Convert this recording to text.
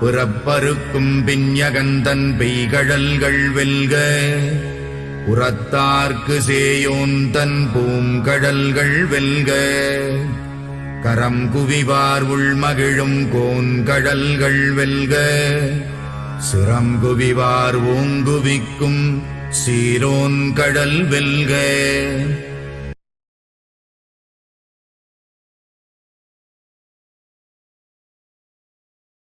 புறப்பருக்கும் பின்யகந்தன் பெய்கழல்கள் வெல்க. உரத்தார்க்கு சேயோன் தன் பூங்கடல்கள் வெல்க. கரம் குவிவார் உள்மகிழும் கோன்கடல்கள் வெல்க. சிரம் குவிவார் ஓங்குவிக்கும் சீரோன் கடல் வெல்க.